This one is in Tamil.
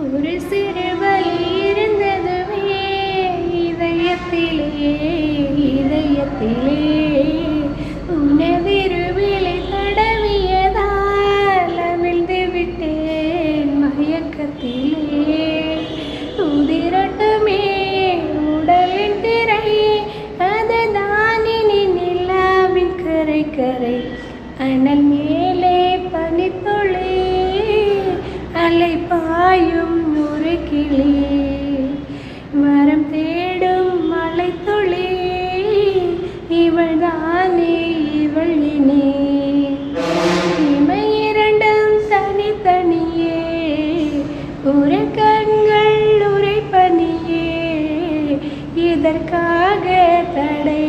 ஒரு சிறு வலி இருந்ததுமே இதயத்திலே இதயத்திலே. உணவிருவிலை தடவியதால் அமிழ்ந்து விட்டேன் மயக்கத்திலே. உதிரட்டுமே உடலின் திரையே அதுதான் நிலாவின் கரை கரை. அனல் மேல் வரம் தேடும் மலை துளி இவள் தானே இவள் இனி இமை இரண்டும் தனித்தனியே உறக்கங்கள் உரைப்பனியே இதற்காக தடை